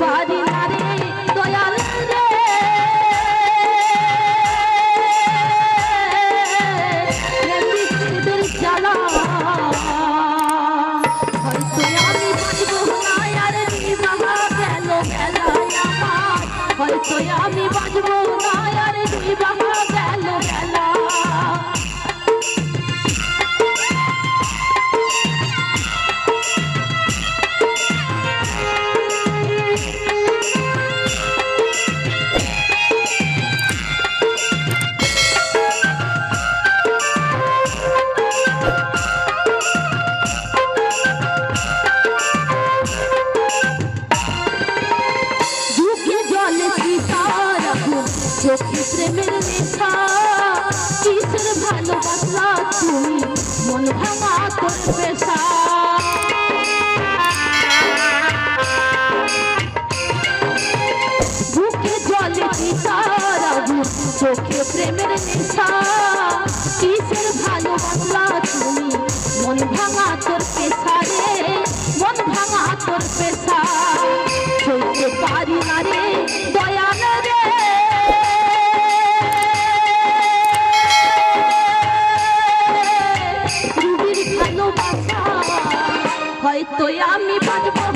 পারি না রে দয়াল রে। জ্বালা। হয়তো আমি বাঁচব না আর বাবা গেল গেল প্রেমের রেখা কিসের ভালোবাসা তুমি? মন ভাঙা করবে সা বুকে জলে চোখে প্রেমের নেশা। তো আমি বাঁচবো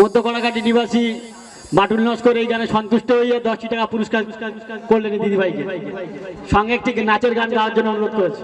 মধ্যকড়াঘাটি নিবাসী মাটুল নস্কর এই গানে সন্তুষ্ট হয়ে দশটি টাকা পুরস্কার করলেন দিদিভাইকে। সঙ্গে একটি নাচের গান গাওয়ার জন্য অনুরোধ করেছে।